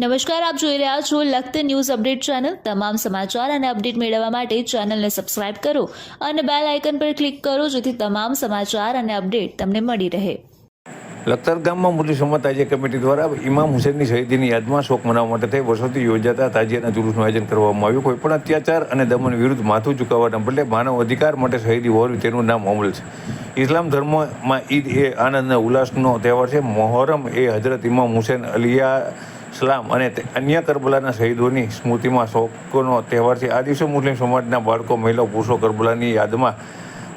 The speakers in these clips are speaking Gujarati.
નમસ્કાર, આપ જોઈ રહ્યા છો લખત ન્યૂઝ અપડેટ ચેનલ. તમામ સમાચાર અને અપડેટ મેળવવા માટે ચેનલને સબસ્ક્રાઇબ કરો અને બેલ આઇકન પર ક્લિક કરો જેથી તમામ સમાચાર અને અપડેટ તમને મળી રહે. લખતર ગામમાં મુસ્લિમ સંમત તાજિયા કમિટી દ્વારા ઇમામ હુસેનની શહીદીની યાદમાં શોક મનાવવા માટે થઈ વર્ષોથી યોજાતા તાજિયાના જુલુસનું આયોજન કરવામાં આવ્યું. કોઈપણ અત્યાચાર અને દમન વિરુદ્ધ માથું ચૂકવવાના બદલે માનવ અધિકાર માટે શહીદી હોવી તેનું નામ અમલ છે. ઇસ્લામ ધર્મમાં ઈદ એ આનંદ અને ઉલ્લાસનો તહેવાર છે. મોહરમ એ હજરત ઇમામ હુસેન અલિયા સલામ અને અન્ય કરબલાના શહીદોની સ્મૃતિમાં શોકનો તહેવાર છે. આ દિવસે મુસ્લિમ સમાજના બાળકો, મહિલાઓ, પુરુષો કરબલાની યાદમાં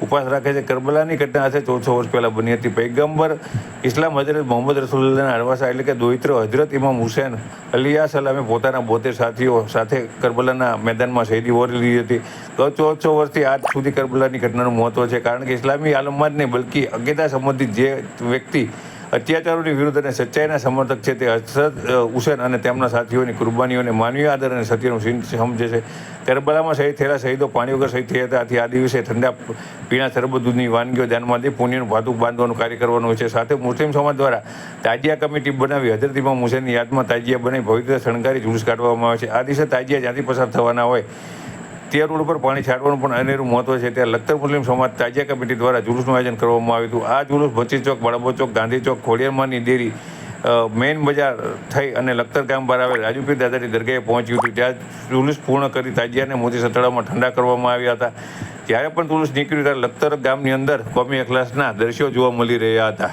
ઉપવાસ રાખે છે. કરબલાની ઘટના આજે ચૌદસો વર્ષ પહેલાં બની હતી. પૈગંબર ઇસ્લામ હજરત મોહમ્મદ રસુલ્લાના અડવાસા એટલે કે દોહિત્ર હજરત ઇમામ હુસેન અલિયા સલામે પોતાના બોતેર સાથીઓ સાથે કરબલાના મેદાનમાં શહીદી વોરી લીધી હતી. તો ચૌદસો વર્ષથી આજ સુધી કરબલાની ઘટનાનું મહત્વ છે. કારણ કે ઇસ્લામી આલમમાં જ નહીં, બલકી અગેતા સંબંધિત જે વ્યક્તિ અત્યાચારોની વિરુદ્ધ અને સચ્ચાઈના સમર્થક છે તે અસદ હુસેન અને તેમના સાથીઓની કુરબાનીઓને માનવીય આદર અને સત્યનું સિંહ સમજે છે. કરબલામાં શહીદ થયેલા શહીદો પાણી વગર શહીદ થયા હતા. આથી આ દિવસે ઠંડા પીણા સરબત દૂધની વાનગીઓ ધ્યાનમાં લઈ પુણ્યનું ભાતું બાંધવાનું કાર્ય કરવાનું હોય છે. સાથે મુસ્લિમ સમાજ દ્વારા તાજિયા કમિટી બનાવી હજરત ઇમામ હુસેનની યાદમાં તાજિયા બનાવી ભવિત્ર શણગારી જુલુસ કાઢવામાં આવે છે. આ દિવસે તાજિયા જ્યાંથી પસાર થવાના હોય તે રોડ ઉપર, પાણી છાંટવાનું પણ અનેરું મહત્વ છે. ત્યાં લખતર મુસ્લિમ સમાજ તાજિયા કમિટી દ્વારા જુલુસનું આયોજન કરવામાં આવ્યું હતું. આ જુલુસ ભચી ચોક, બળાબો ચોક, ગાંધી ચોક ખોડિયારમાંની ડેરી મેઇન બજાર થઈ અને લખતર ગામ બહાર આવેલ રાજુપીર દાદાની દરગાહે પહોંચ્યું હતું. ત્યાં જુલુસ પૂર્ણ કરી તાજિયાને મોતી સતળામાં ઠંડા કરવામાં આવ્યા હતા. જ્યારે પણ જુલુસ નીકળ્યું ત્યારે લખતર ગામની અંદર કોમી અખલાસના દ્રશ્યો જોવા મળી રહ્યા હતા.